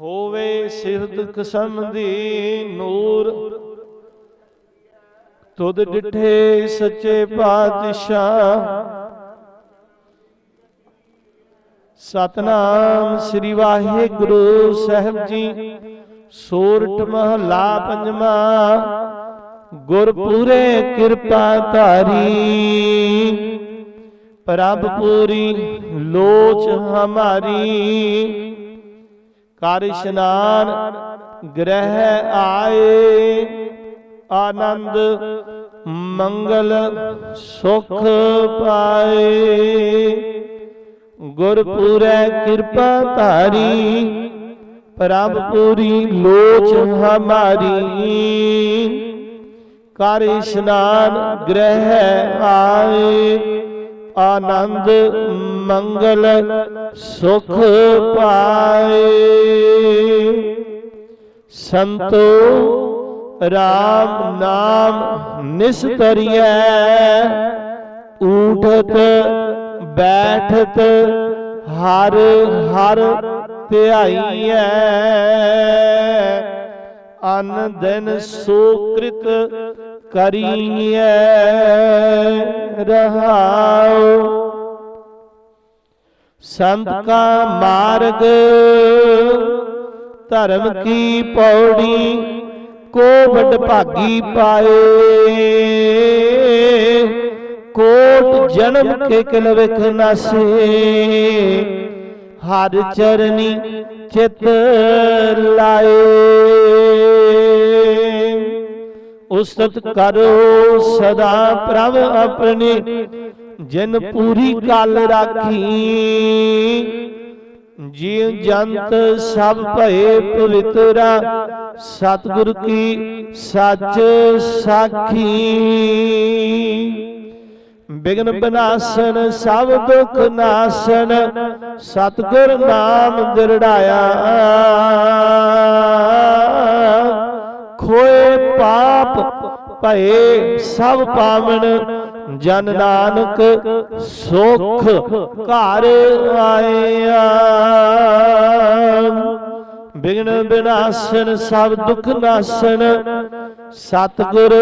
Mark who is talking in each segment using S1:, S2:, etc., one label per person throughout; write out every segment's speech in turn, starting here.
S1: ਹੋਵੇ ਸਿਰਤ ਕਸਮ ਦੀ ਨੂਰ। ਤੁਧ ਡਿਠੇ ਸੱਚੇ ਪਾਤਸ਼ਾਹ। ਸਤਨਾਮ ਸ੍ਰੀ ਵਾਹਿਗੁਰੂ ਸਾਹਿਬ ਜੀ, ਸੋਰਠ ਮਹਲਾ ਪੰਜਵਾ। ਗੁਰਪੂਰੇ ਕਿਰਪਾ ਧਾਰੀ। ਪ੍ਰਭ ਪੂਰੀ ਲੋਚ ਹਮਾਰੀ। ਕਰ ਇਸ਼ਨਾਨ ਗ੍ਰਹਿ ਆਏ ਆਨੰਦ ਮੰਗਲ ਸੁਖ ਪਾਏ। ਗੁਰਪੂਰੈ ਕਿਰਪਾ ਧਾਰੀ ਪ੍ਰਭ ਪੂਰੀ ਲੋਚ ਹਮਾਰੀ। ਕਰ ਇਸ਼ਨਾਨ ਗ੍ਰਹਿ ਆਏ ਆਨੰਦ ਮੰਗਲ ਸੁਖ ਪਾਏ। ਸੰਤੋ RAM ਨਾਮ ਨਿਸਤਰੀਐ। ਊਠਤ, ਬੈਠਤ, ਹਰ ਹਰ ਧਿਆਈਐ। ਅਨ ਦਿਨ ਸੁਕ੍ਰਿਤ ਕਰੀਐ। ਰਹਾਉ। ਸੰਤ ਕਾ ਮਾਰਗ, ਧਰਮ ਕੀ ਪੌੜੀ, ਕੋ ਵੱਡ ਭਾਗੀ ਪਾਏ। ਕੋਟ ਜਨਮ ਕੇ ਕਿਲ ਵਿਖ ਨਾਸੇ, ਹਰ ਚਰਨੀ ਚਿਤ ਲਾਏ। ਉਸਤਤ ਕਰੋ ਸਦਾ ਪ੍ਰਭ ਆਪਣੀ ਜਿਨ ਪੂਰੀ ਕਲ ਰਾਖੀ ਜੀਵ ਜੰਤ ਸਭ ਭਏ ਪਵਿੱਤਰਾ ਸਤਿਗੁਰ ਕੀ ਸੱਚ ਸਾਖੀ। ਬਿਗਨ ਬਨਾਸਨ ਸਭ ਦੁਖ ਨਾਸਨ ਸਤਿਗੁਰ ਨਾਮ ਦਿਰੜਾਇਆ। ਖੋਏ ਪਾਪ ਭਏ ਸਭ ਪਾਵਨ ਜਨ ਨਾਨਕ ਸੁਖ ਘਰ ਆਇਆ। ਬਿਗਨ ਬਿਨਾਸਨ, ਸਭ ਦੁਖ ਨਾਸਨ, ਸਤਿਗੁਰ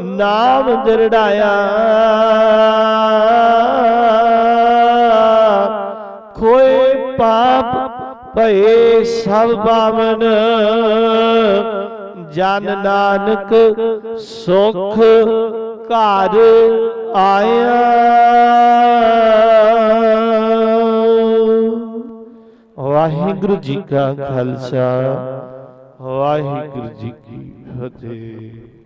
S1: ਨਾਮ ਦਿਰੜਾਇਆ ਖੋਏ ਪਾਪ ਭਏ ਸਭ ਪਾਵਨ ਜਨ ਨਾਨਕ ਸੁਖ ਘਰ ਆਇਆ। ਵਾਹਿਗੁਰੂ ਜੀ ਕਾ ਖਾਲਸਾ ਵਾਹਿਗੁਰੂ ਜੀ ਕੀ ਫਤਿਹ।